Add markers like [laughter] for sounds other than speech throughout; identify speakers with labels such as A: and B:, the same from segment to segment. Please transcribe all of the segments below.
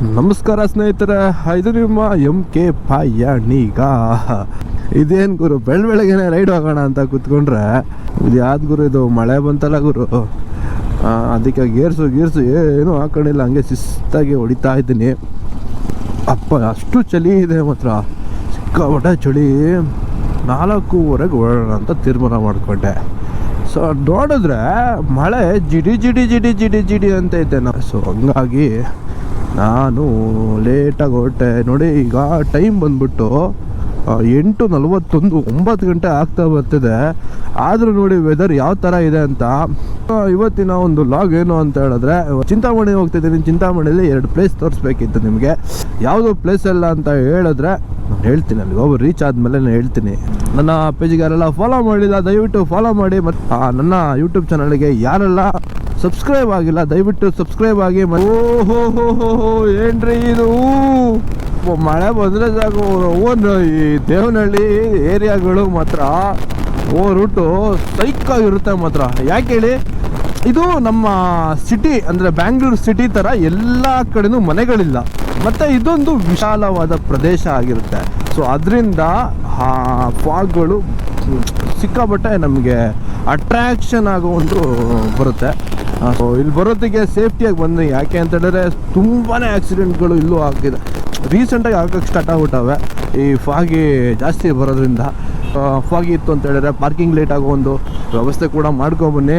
A: ನಮಸ್ಕಾರ ಸ್ನೇಹಿತರೆ, ಇದು ನಿಮ್ಮ ಎಂ ಕೆ ಪಾಯಣಿಗ ಇದೇನು ಗುರು ಬೆಳ ಬೆಳಗ್ಗೆನೆ ರೈಡ್ ಹೋಗೋಣ ಅಂತ ಕೂತ್ಕೊಂಡ್ರೆ? ಇದು ಯಾವ್ದು ಗುರು, ಇದು ಮಳೆ ಬಂತಲ್ಲ ಗುರು? ಅದಕ್ಕೆ ಗೇರ್ಸು ಗೇರ್ಸು, ಏನೂ ಹಾಕೊಂಡಿಲ್ಲ, ಹಂಗೆ ಶಿಸ್ತಾಗಿ ಹೊಡಿತಾ ಇದ್ದೀನಿ. ಅಪ್ಪ, ಅಷ್ಟು ಚಳಿ ಇದೆ ಮಾತ್ರ. ಸಿಕ್ಕಾಪಟ್ಟೆ ಚಳಿ. ನಾಲ್ಕೂವರೆಗೆ ಓಡೋಣ ಅಂತ ತೀರ್ಮಾನ ಮಾಡಿಕೊಂಡೆ. ಸೊ ನೋಡಿದ್ರೆ ಮಳೆ ಜಿಡಿ ಜಿಡಿ ಜಿಡಿ ಜಿಡಿ ಜಿಡಿ ಅಂತ ಇದ್ದೆ ನಾ ಸೊ ಹಂಗಾಗಿ ನಾನು ಲೇಟಾಗಿ ಹೊರಟೆ. ನೋಡಿ, ಈಗ ಟೈಮ್ ಬಂದ್ಬಿಟ್ಟು ಎಂಟು ನಲವತ್ತೊಂದು, ಒಂಬತ್ತು ಗಂಟೆ ಆಗ್ತಾ ಬರ್ತಿದೆ. ಆದರೂ ನೋಡಿ ವೆದರ್ ಯಾವ ಥರ ಇದೆ ಅಂತ. ಇವತ್ತಿನ ಒಂದು ಲಾಗ್ ಏನು ಅಂತ ಹೇಳಿದ್ರೆ, ಚಿಂತಾಮಣಿ ಹೋಗ್ತಿದ್ದೀನಿ. ಚಿಂತಾಮಣಿಲಿ ಎರಡು ಪ್ಲೇಸ್ ತೋರಿಸ್ಬೇಕಿತ್ತು ನಿಮಗೆ. ಯಾವುದೋ ಪ್ಲೇಸ್ ಎಲ್ಲ ಅಂತ ಹೇಳಿದ್ರೆ, ನಾನು ಹೇಳ್ತೀನಿ ಅಲ್ಲಿ ರೀಚ್ ಆದಮೇಲೆ ನಾನು ಹೇಳ್ತೀನಿ. ನನ್ನ ಪೇಜಿಗೆ ಯಾರೆಲ್ಲ ಫಾಲೋ ಮಾಡಿಲ್ಲ. ದಯವಿಟ್ಟು ಫಾಲೋ ಮಾಡಿ. ಮತ್ತು ನನ್ನ ಯೂಟ್ಯೂಬ್ ಚಾನಲ್ಗೆ ಯಾರೆಲ್ಲ ಸಬ್ಸ್ಕ್ರೈಬ್ ಆಗಿಲ್ಲ, ದಯವಿಟ್ಟು ಸಬ್ಸ್ಕ್ರೈಬ್ ಆಗಿ ಓಹೋ ಹೋ ಏನ್ರಿ ಇದು? ಮಳೆ ಬಂದರೆ ಸಾಕು ಈ ದೇವನಹಳ್ಳಿ ಏರಿಯಾಗಳು ಮಾತ್ರ. ಓ ರೂಟು ಸೈಕಾಗಿರುತ್ತೆ ಮಾತ್ರ. ಯಾಕೆ ಹೇಳಿ? ಇದು ನಮ್ಮ ಸಿಟಿ, ಅಂದರೆ ಬ್ಯಾಂಗ್ಳೂರು ಸಿಟಿ ಥರ ಎಲ್ಲ ಕಡೆನೂ ಮನೆಗಳಿಲ್ಲ. ಮತ್ತು ಇದೊಂದು ವಿಶಾಲವಾದ ಪ್ರದೇಶ ಆಗಿರುತ್ತೆ. ಸೊ ಅದರಿಂದ ಫಾಗ್ಗಳು ಸಿಕ್ಕಾಪಟ್ಟೆ ನಮಗೆ ಅಟ್ರಾಕ್ಷನ್ ಆಗೋ ಒಂದು ಬರುತ್ತೆ. ಇಲ್ಲಿ ಬರೋದಕ್ಕೆ ಸೇಫ್ಟಿಯಾಗಿ ಬಂದೆ ಯಾಕೆ ಅಂತ ಹೇಳಿದ್ರೆ ತುಂಬಾ ಆಕ್ಸಿಡೆಂಟ್ಗಳು ಇಲ್ಲೂ ಆಗ್ತಿದೆ. ರೀಸೆಂಟಾಗಿ ಆಗಕ್ಕೆ ಸ್ಟಾರ್ಟ್ ಆಗ್ಬಿಟ್ಟವೆ. ಈ ಫಾಗಿ ಜಾಸ್ತಿ ಬರೋದ್ರಿಂದ ಫಾಗಿ ಇತ್ತು ಅಂತ ಹೇಳಿದ್ರೆ ಪಾರ್ಕಿಂಗ್ ಲೇಟ್ ಆಗೋ ಒಂದು ವ್ಯವಸ್ಥೆ ಕೂಡ ಮಾಡ್ಕೊಬನ್ನಿ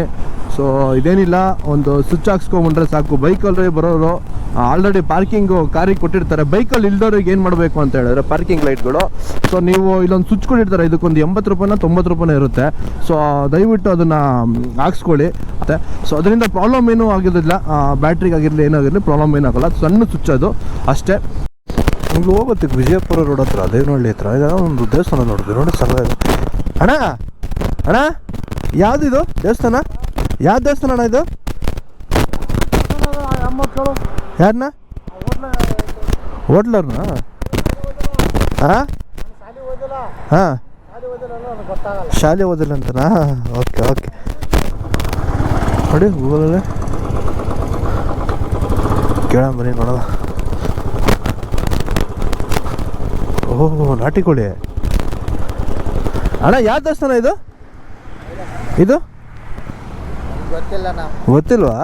A: ಸೊ ಇದೇನಿಲ್ಲ, ಒಂದು ಸ್ವಿಚ್ ಹಾಕ್ಸ್ಕೊಂಡ್ರೆ ಸಾಕು. ಬೈಕಲ್ಲಿ ಬರೋರು ಆಲ್ರೆಡಿ ಪಾರ್ಕಿಂಗು ಕಾರಿಗೆ ಕೊಟ್ಟಿರ್ತಾರೆ. ಬೈಕಲ್ಲಿ ಇಲ್ದವ್ರಿಗೆ ಏನು ಮಾಡಬೇಕು ಅಂತ ಹೇಳಿದ್ರೆ ಪಾರ್ಕಿಂಗ್ ಲೈಟ್ಗಳು ಸೊ ನೀವು ಇಲ್ಲೊಂದು ಸ್ವಿಚ್ ಕೊಟ್ಟಿರ್ತಾರೆ. ಇದಕ್ಕೊಂದು ಎಂಬತ್ತು ರೂಪಾಯಿನ, ತೊಂಬತ್ತು ರೂಪಾಯಿನ ಇರುತ್ತೆ. ಸೊ ದಯವಿಟ್ಟು ಅದನ್ನು ಹಾಕ್ಸ್ಕೊಳ್ಳಿ. ಮತ್ತೆ ಸೊ ಅದರಿಂದ ಪ್ರಾಬ್ಲಮ್ ಏನೂ ಆಗಿರೋದಿಲ್ಲ ಬ್ಯಾಟ್ರಿಗೆ ಆಗಿರಲಿ ಏನಾಗಿರಲಿ ಪ್ರಾಬ್ಲಮ್ ಏನಾಗಲ್ಲ ಸಣ್ಣ ಸ್ವಿಚ್ ಅದು. ಅಷ್ಟೇ. ನಿಮಗೆ ಹೋಗುತ್ತೆ, ವಿಜಯಪುರ ರೋಡ್ ಹತ್ರ ದೇವನಹಳ್ಳಿ ಹತ್ರ. ಇದೋ ಒಂದು ದೇವಸ್ಥಾನ ನೋಡಿದ್ವಿ, ನೋಡಿ ಸಲ ಅಣ್ಣ! ಅಣ್ಣ! ಯಾವ್ದಿದು? ದೇವಸ್ಥಾನ? ಯಾವ ದೇವಸ್ಥಾನ ಅಣ್ಣ ಇದು? ಯಾರನ್ನ ಹೋಟ್ಲರ್ನ? ಹಾಂ ಹಾಂ. ಶಾಲೆ ಓದಿಲ್ಲ ಅಂತನಾ? Okay okay. ನೋಡಿ, ಗೂಗಲಲ್ಲಿ. ಕೇಳ ಬನ್ನಿ, ನೋಡೋಣ. ಓಹೋ, ನಾಟಿ ಕೋಳಿ. ಅಣ್ಣ ಯಾವ ದೇವಸ್ಥಾನ ಇದು? ಇದು?
B: ಗೊತ್ತಿಲ್ಲ ನಾವು
A: ಗೊತ್ತಿಲ್ವಾ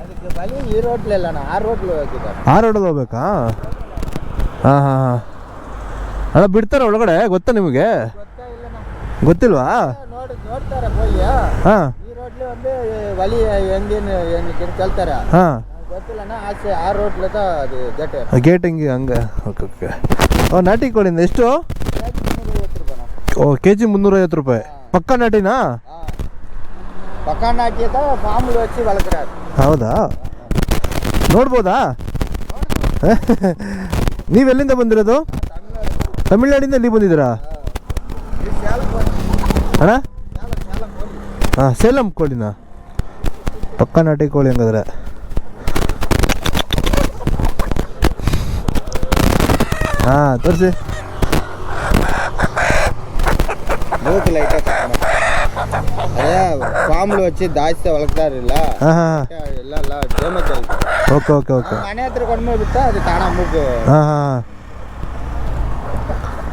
B: ಅದಕ್ಕೆ ಬಲಿ ಈ ರೋಡ್ಲಿಲ್ಲ ನಾವು ಆ ರೋಡ್ಲು ಹೋಗಿದ್ದಾರೆ.
A: ಆ ರೋಡಲ್ಲಿ ಹೋಗ್ಬೇಕಾ? ಹಾಂ ಹಾಂ ಹಾಂ. ಅಣ್ಣ ಬಿಡ್ತಾರ ಒಳಗಡೆ? ಗೊತ್ತಾ ನಿಮಗೆ? ಗೊತ್ತಿಲ್ವಾ?
B: ನೋಡಿ ನೋಡ್ತಾರೆ ಹೋಗಿ
A: ಹಾಂ.
B: ಈ ರೋಡ್ಲಿ ಒಂದು ಬಲಿ ಹೆಂಗೇನು ಏನು ಕೇಳ್ತಾರೆ?
A: ಹಾಂ.
B: ಗೊತ್ತಿಲ್ಲಣ್ಣ ಆಚೆ ಆ ರೋಡ್ಲದ ಅದು ಗೇಟ್.
A: ಗೇಟ್ ಹಿಂಗೆ ಹಂಗೆ? Okay okay. ಓ ನಾಟಿ ಕೋಳಿಂದ ಎಷ್ಟು? ಕೆ ಜಿ ಮುನ್ನೂರೈವತ್ತು ರೂಪಾಯಿ. ಪಕ್ಕ ನಾಟಿನಾ?
B: ನಾಟ್ಯದ ಮಾಮೂಲು ಹಚ್ಚಿ ವಳಕ್ರಾರು
A: ಹೌದಾ? ನೋಡ್ಬೋದಾ? [laughs] ನೀವೆಲ್ಲಿಂದ ಬಂದಿರೋದು? ತಮಿಳ್ನಾಡಿಂದ ಇಲ್ಲಿ ಬಂದಿದ್ದೀರಾ? ಅಣ್ಣ? ಹಾಂ ಸೇಲಂ ಕೋಳಿನ? ಪಕ್ಕ ನಾಟಿ ಕೋಳಿ ಹಂಗಾದ್ರೆ. ಹಾಂ ತೋರಿಸಿ.
B: ದಾಸ್ತಿ ಒಳಗ್ತಾ
A: ಇರಲಿಲ್ಲ ಹಾಂ
B: ಎಲ್ಲ ಎಲ್ಲ
A: ಓಕೆ ಓಕೆ ಓಕೆ.
B: ಮನೆ ಹತ್ರ ಕೊಂಡ್ಬಿಟ್ಟು ಅದು ತಾಣ ಮುಗ್ಗು.
A: ಹಾಂ ಹಾಂ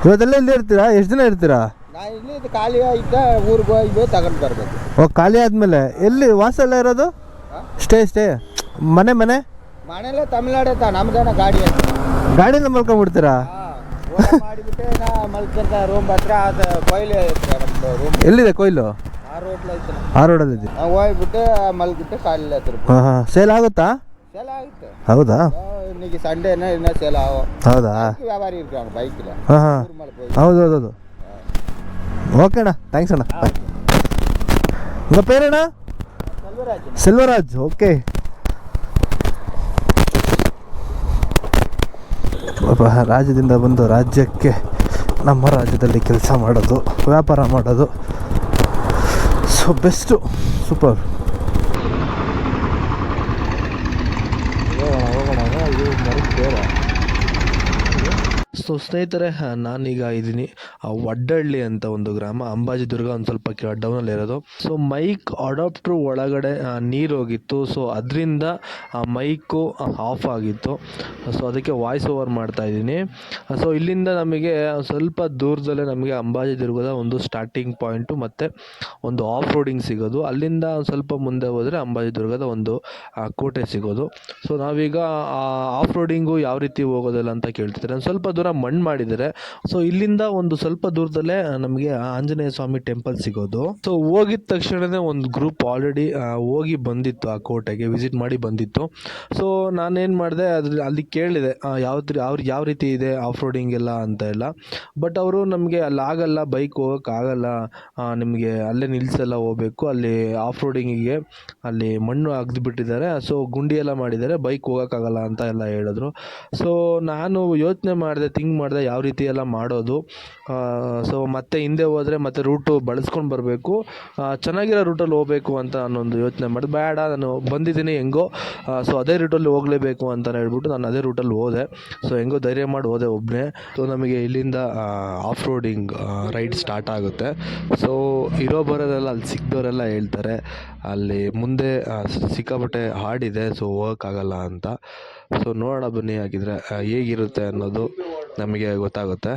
A: ಇವತ್ತೆಲ್ಲ ಇಲ್ಲಿ ಇರ್ತೀರಾ? ಎಷ್ಟು ದಿನ ಇರ್ತೀರಾ?
B: ನಾ ಇಲ್ಲಿ ಇದು ಖಾಲಿ ಇದ್ದ ಊರಿಗೆ ಹೋಗಿ ತಗೊಂಡು ಬರ್ಬೇಕು.
A: ಓ ಖಾಲಿ ಆದ್ಮೇಲೆ. ಎಲ್ಲಿ ವಾಸ ಎಲ್ಲ ಇರೋದು? Stay stay. ಮನೆ ಮನೆ?
B: ಮನೆಯಲ್ಲೇ ತಮಿಳ್ನಾಡು ಐತ ನಮ್ದೇನ ಗಾಡಿ
A: ಗಾಡಿಯಿಂದ ಮಲ್ಕೊಂಡ್ಬಿಡ್ತೀರಾ
B: ಮಲ್ಕೊಂತ ಮಾಡಿಬಿಟ್ಟು ನಾ ಮಲ್ಕಿರ್ತ ರೂಮ್ ಹತ್ರ ಅದು ಕೊಯ್ಲು ನಮ್ದು ರೂಮ್
A: ಎಲ್ಲಿದೆ ಕೊಯ್ಲು?
B: ಆ ರೋಡಲ್ಲಿ ಇದ್ದೀನಿ
A: ಆ ರೋಡಲ್ಲಿ ಇದ್ದೆ ಸೇಲ್ ಆಗುತ್ತಾ?
B: ಸೇಲ್ ಆಗುತ್ತೆ.
A: ಹೌದಾ?
B: ಸೇಲ್ ಆಗೋ
A: ಹೌದಾ?
B: ವ್ಯಾಪಾರಿ ಬೈಕ್
A: ಹಾಂ ಹಾಂ. ಹೌದು ಹೌದು ಹೌದು. ಓಕೆ ಅಣ್ಣ ಥ್ಯಾಂಕ್ಸ್ ಅಣ್ಣ. ಬಾಯ್ ನಿಮ್ಮ ಪೇರಣ್ಣ ಓಕೆ. ರಾಜ್ಯದಿಂದ ಬಂದು ರಾಜ್ಯಕ್ಕೆ ನಮ್ಮ ರಾಜ್ಯದಲ್ಲಿ ಕೆಲಸ ಮಾಡೋದು ವ್ಯಾಪಾರ ಮಾಡೋದು ಸೊ ಬೆಸ್ಟು ಸೂಪರ್. ಸೊ ಸ್ನೇಹಿತರೆ ನಾನೀಗ ಇದ್ದೀನಿ. ವಡ್ಡಳ್ಳಿ ಅಂತ ಒಂದು ಗ್ರಾಮ. ಅಂಬಾಜಿ ದುರ್ಗ ಒಂದು ಸ್ವಲ್ಪ ಡೌನಲ್ಲಿ ಇರೋದು. ಸೊ, ಮೈಕ್ ಅಡಾಪ್ಟ್ರ್ ಒಳಗಡೆ ನೀರು ಹೋಗಿತ್ತು. ಸೊ, ಅದರಿಂದ, ಆ, ಮೈಕು ಆಫ್ ಆಗಿತ್ತು. ಸೊ, ಅದಕ್ಕೆ ವಾಯ್ಸ್ ಓವರ್ ಮಾಡ್ತಾ ಇದ್ದೀನಿ. ಸೊ, ಇಲ್ಲಿಂದ ನಮಗೆ ಸ್ವಲ್ಪ ದೂರದಲ್ಲೇ ನಮಗೆ ಅಂಬಾಜಿ ದುರ್ಗದ ಒಂದು ಸ್ಟಾರ್ಟಿಂಗ್ ಪಾಯಿಂಟು ಮತ್ತು ಒಂದು ಆಫ್ ರೋಡಿಂಗ್ ಸಿಗೋದು. ಅಲ್ಲಿಂದ ಸ್ವಲ್ಪ ಮುಂದೆ ಹೋದರೆ ಅಂಬಾಜಿದುರ್ಗದ ಒಂದು ಕೋಟೆ ಸಿಗೋದು. ಸೊ, ನಾವೀಗ ಆಫ್ ರೋಡಿಂಗು ಯಾವ ರೀತಿ ಹೋಗೋದಿಲ್ಲ ಅಂತ ಕೇಳ್ತಿದ್ದಾರೆ? ಸ್ವಲ್ಪ ದೂರ ಮಣ್ಣು ಮಾಡಿದ್ದಾರೆ. ಸೊ ಇಲ್ಲಿಂದ ಒಂದು ಸ್ವಲ್ಪ ದೂರದಲ್ಲೇ ನಮಗೆ ಆಂಜನೇಯ ಸ್ವಾಮಿ ಟೆಂಪಲ್ ಸಿಗೋದು. ಸೊ ಹೋಗಿದ ತಕ್ಷಣನೇ ಒಂದು ಗ್ರೂಪ್ ಆಲ್ರೆಡಿ ಹೋಗಿ ಬಂದಿತ್ತು ಆ ಕೋಟೆಗೆ ವಿಸಿಟ್ ಮಾಡಿ ಬಂದಿತ್ತು. ಸೊ ನಾನೇನು ಮಾಡಿದೆ, ಅದ್ರ, ಅಲ್ಲಿ ಕೇಳಿದೆ ಯಾವ ಅವ್ರು ಯಾವ ರೀತಿ ಇದೆ ಆಫ್ ರೋಡಿಂಗ್ ಎಲ್ಲ ಅಂತ ಎಲ್ಲ. ಬಟ್ ಅವರು ನಮಗೆ ಅಲ್ಲಿ ಆಗಲ್ಲ ಬೈಕ್ ಹೋಗೋಕ್ಕಾಗಲ್ಲ ನಿಮಗೆ ಅಲ್ಲೇ ನಿಲ್ಸೆಲ್ಲ ಹೋಗ್ಬೇಕು, ಅಲ್ಲಿ ಆಫ್ ರೋಡಿಂಗಿಗೆ ಅಲ್ಲಿ ಮಣ್ಣು ಅಗ್ದುಬಿಟ್ಟಿದ್ದಾರೆ ಸೊ ಗುಂಡಿ ಎಲ್ಲ ಮಾಡಿದ್ದಾರೆ ಬೈಕ್ ಹೋಗೋಕ್ಕಾಗಲ್ಲ ಅಂತ ಎಲ್ಲ ಹೇಳಿದ್ರು. ಸೊ ನಾನು ಯೋಚನೆ ಮಾಡಿದೆ ಥಿಂಕ್ ಮಾಡಿದೆ ಯಾವ ರೀತಿ ಎಲ್ಲ ಮಾಡೋದು. ಸೊ ಮತ್ತೆ ಹಿಂದೆ ಹೋದರೆ ಮತ್ತೆ ರೂಟು ಬಳಸ್ಕೊಂಡು ಬರಬೇಕು. ಚೆನ್ನಾಗಿರೋ ರೂಟಲ್ಲಿ ಹೋಗಬೇಕು ಅಂತ ನಾನೊಂದು ಯೋಚನೆ ಮಾಡಿದೆ. ಬೇಡ ನಾನು ಬಂದಿದ್ದೀನಿ ಹೆಂಗೋ. ಸೊ ಅದೇ ರೂಟಲ್ಲಿ ಹೋಗಲೇಬೇಕು ಅಂತ ಹೇಳ್ಬಿಟ್ಟು ನಾನು ಅದೇ ರೂಟಲ್ಲಿ ಹೋದೆ. ಸೊ ಹೆಂಗೋ ಧೈರ್ಯ ಮಾಡಿ ಹೋದೆ ಒಬ್ಬನೇ ಸೊ ನಮಗೆ ಇಲ್ಲಿಂದ ಆಫ್ ರೋಡಿಂಗ್ ರೈಡ್ ಸ್ಟಾರ್ಟ್ ಆಗುತ್ತೆ. ಸೊ ಇರೋ ಬರೋದೆಲ್ಲ ಅಲ್ಲಿ ಸಿಕ್ದವರೆಲ್ಲ ಹೇಳ್ತಾರೆ, ಅಲ್ಲಿ ಮುಂದೆ ಸಿಕ್ಕಾಪಟ್ಟೆ ಹಾಡಿದೆ ಸೊ ಹೋಗೋಕ್ಕಾಗಲ್ಲ ಅಂತ. ಸೊ ನೋಡೋಣ ಬನ್ನಿ, ಹಾಗಿದ್ರೆ ಹೇಗಿರುತ್ತೆ ಅನ್ನೋದು. ನಮಗೆ ಗೊತ್ತಾಗುತ್ತೆ.